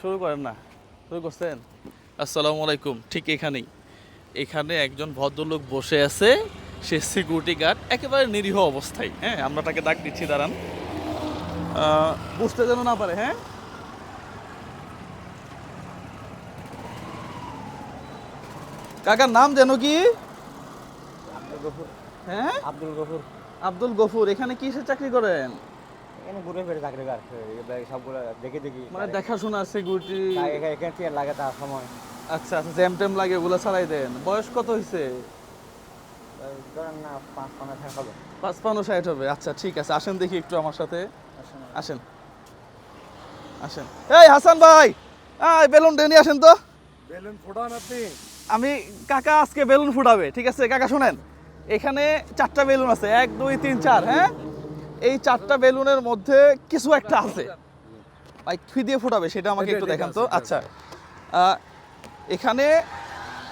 শুরু করেন না। শুরু করছেন? আসসালামু আলাইকুম। ঠিক এখানেই। এখানে একজন ভদ্রলোক বসে আছে সে সিকিউরিটি গার্ড একেবারে নিরীহ অবস্থায়। হ্যাঁ আমরা তাকে ডাক দিচ্ছি দাঁড়ান। বুঝতে যেন না পারে হ্যাঁ? কাকার নাম যেন কি? হ্যাঁ? আব্দুল গফুর। আব্দুল গফুর। এখানে কিসের চাকরি করেন? এখানে ঘুরে ফিরে চাকরি কার সবগুলো দেখে দেখি। মানে দেখাশোনা সিকিউরিটি লাগে- এখানে এখানে চেয়ার লাগে তার সময়। আচ্ছা আচ্ছা জ্যাম ট্যাম লাগে ওগুলো চালাই দেন। বয়স কত হয়েছে এই পাঁচ হবে। ষাট হবে আচ্ছা ঠিক আছে আসেন দেখি একটু আমার সাথে। আসেন। আসেন। এই হাসান ভাই! আয় বেলুন নিয়ে আসেন তো। বেলুন ফোটান আপনি। আমি কাকা আজকে বেলুন ফুটাবে ঠিক আছে? কাকা শুনেন। এখানে চারটা বেলুন আছে এক দুই তিন চার হ্যাঁ? এই চারটা বেলুনের মধ্যে কিছু একটা আছে। ভাই কি দিয়ে ফুটাবে সেটা আমাকে একটু দেখান তো। আচ্ছা। এখানে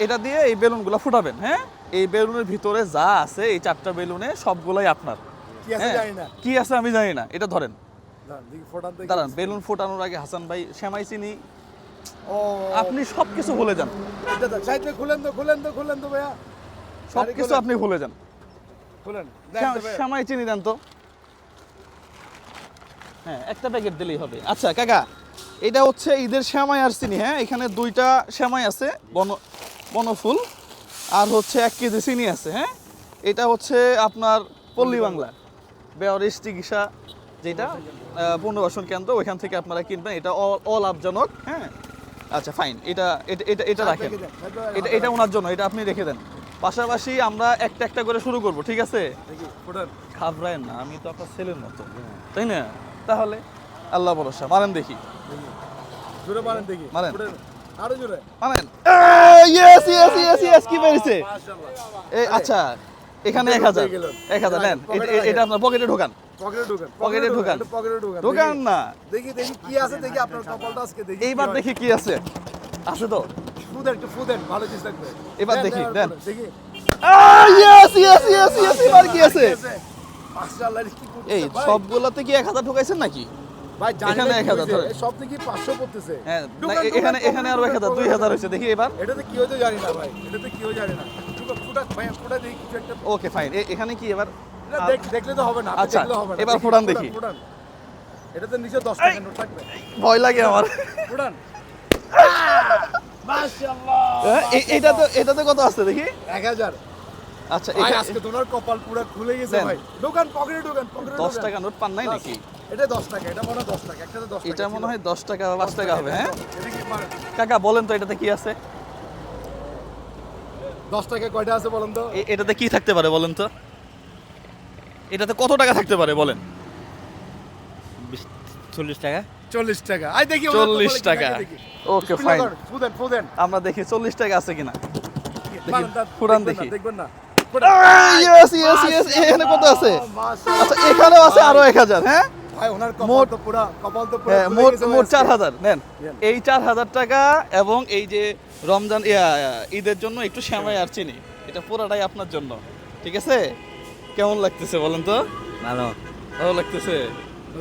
এটা দিয়ে এই বেলুনগুলো ফুটাবেন হ্যাঁ? এই বেলুনের ভিতরে যা আছে এই চারটা বেলুনে সবগুলাই আপনার। কি আছে হ্যাঁ, কি আছে আমি জানি না। এটা ধরেন। দাঁড়ান, বেলুন ফোটানোর আগে হাসান ভাই শ্যামাই চিনি। ও। আপনি সব কিছু ভুলে যান। এটা দেখ, সাইডে খুলেন তো খুলেন তো খুলেন তো ভাইয়া। সব কিছু আপনি ভুলে যান। খুলেন। শ্যামাই চিনি দেন তো। হ্যাঁ একটা প্যাকেট দিলেই হবে। আচ্ছা কাকা এটা হচ্ছে ঈদের শ্যামাই আর চিনি হ্যাঁ? এখানে দুইটা শ্যামাই আছে বন বনফুল আর হচ্ছে এক কেজি চিনি আছে হ্যাঁ? এটা হচ্ছে আপনার পল্লী বাংলা বেয়ারিশ চিকিৎসা যেটা পুনর্বাসন কেন্দ্র ওইখান থেকে আপনারা কিনবেন। এটা অলাভজনক হ্যাঁ? আচ্ছা ফাইন এটা এটা এটা রাখেন। এটা এটা ওনার জন্য এটা আপনি রেখে দেন। পাশাপাশি আমরা একটা একটা করে শুরু করব ঠিক আছে? ঘাবড়ায়েন না আমি তো আপনার ছেলের মতো তাই না? তাহলে আল্লাহ ভরসা। মারেন দেখি। দেখি জোরে মারেন দেখি। মারেন। আরও জোরে। মারেন। ইয়েস ইয়েস ইয়েস ইয়েস কি বেরিয়েছে এই আচ্ছা এখানে এক হাজার। এক হাজার নেন। এটা- এটা- এটা আপনার পকেটে ঢোকান। পকেটে ঢোকান ঢোকান। এটা পকেটে ঢোকান। ঢোকান দেখি। না। দেখি দেখি কি আছে দেখি আপনার কপালটা আজকে দেখি এইবার দেখি কি আছে। আছে তো? ফুদেন একটু ফুদেন ভালো জিনিস থাকবে এবার দেখি, দেন, দেন। দেখি। ইয়েস ইয়েস ইয়েস ইয়েস এবার কি আছে? এই? সবগুলোতে কি এক হাজার ঢোকাইছেন নাকি? এখানে এক হাজার হয়েছে, ধরে। এই সব থেকে 500 পড়তেছে হ্যাঁ এ- এখানে এখানে আরও এক হাজার দুই হাজার হয়েছে দেখি এবার। এটাতে কি হয়েছে জানি না ভাই। এটাতে কি হয়েছে জানি না। ঢোকা, ফুটা ভাই ফুটা দেখি কিছু একটা। ওকে ফাইন এখানে কি এবার? দেখ- দেখলে তো হবে না আচ্ছা, এবার দেখি, দেখি। ফোটান। এটাতে নিচে 10 টাকা নোট থাকবে। ভয় লাগে আমার। ফোটান। মাশাআল্লাহ এ- এটাতে এটাতে কত আছে দেখি? 1000 আচ্ছা আজকে তোমার কপাল পুরো খুলে গেছে ভাই। দোকান পকেটে দোকান পকেটে দশ টাকা নোট পান নাই নাকি? এটা 10 টাকা এটা মনে 10 টাকা একটাতে 10 টাকা এটা মনে হয় দশ টাকা বা পাঁচ টাকা হবে হ্যাঁ? কাকা বলেন তো এটাতে কি আছে? 10 টাকা কয়টা আছে বলেন তো? এটাতে কি থাকতে পারে বলেন তো? এটাতে কত টাকা থাকতে পারে বলেন? চল্লিশ টাকা। 40 টাকা। আই দেখি ওদের চল্লিশ কপালে কি টাকা। ওকে ফাইন ফুদেন ফুদেন আমরা দেখি চল্লিশ টাকা আছে কিনা। ফুরান দেখি। দেখবেন না। ইয়েস ইয়েস ইয়েস এখানে কত আছে? আচ্ছা এখানেও আছে আরও এক হাজার হ্যাঁ? ভাই ওনার কপাল মোট- তো পুরা কপাল তো পুরা হ্যাঁ মোট চার হাজার নেন। নেন। এই চার হাজার টাকা এবং এই যে রমজান ঈদের জন্য একটু শ্যামাই আর চিনি এটা পুরাটাই আপনার জন্য ঠিক আছে? কেমন লাগতেছে বলেন তো? ভালো। ভালো লাগতেছে?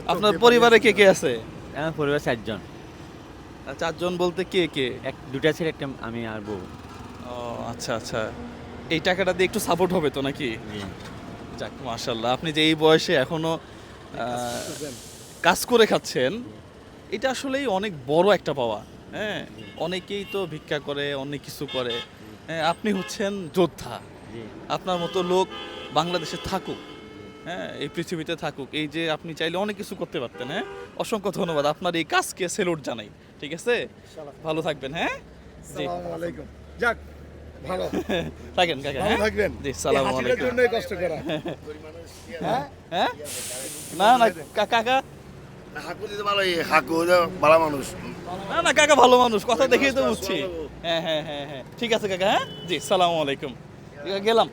আপনার পরিবারে কে কে আছে? আমার পরিবার চারজন। চারজন বলতে কে কে? এক দুটা ছেলে একটা আমি আর বউ। ও আচ্ছা আচ্ছা। এই টাকাটা দিয়ে একটু সাপোর্ট হবে তো নাকি? যাক মাশাল্লাহ আপনি যে এই বয়সে এখনও কাজ করে খাচ্ছেন এটা আসলেই অনেক বড় একটা পাওয়া হ্যাঁ? অনেকেই তো ভিক্ষা করে অনেক কিছু করে। হ্যাঁ আপনি হচ্ছেন যোদ্ধা। আপনার মতো লোক বাংলাদেশে থাকুক হ্যাঁ? এই পৃথিবীতে থাকুক। এই যে আপনি চাইলে অনেক কিছু করতে পারতেন হ্যাঁ? অসংখ্য ধন্যবাদ। আপনার এই কাজকে সেলুট জানাই ঠিক আছে? ভালো থাকবেন হ্যাঁ? জি। যাক ভালো। থাকেন কাকা ভালো হ্যাঁ? থাকবেন। জি সালাম আলাইকুম। জন্যই কষ্ট করা। হ্যাঁ? হ্যাঁ? না না কাকা? হাকু দিতে ভালো হাকু ভালো মানুষ। না না কাকা ভালো মানুষ কথা দেখেই তো বুঝছি। হ্যাঁ হ্যাঁ হ্যাঁ হ্যাঁ। ঠিক আছে কাকা হ্যাঁ? জি সালাম আলাইকুম। গেলাম।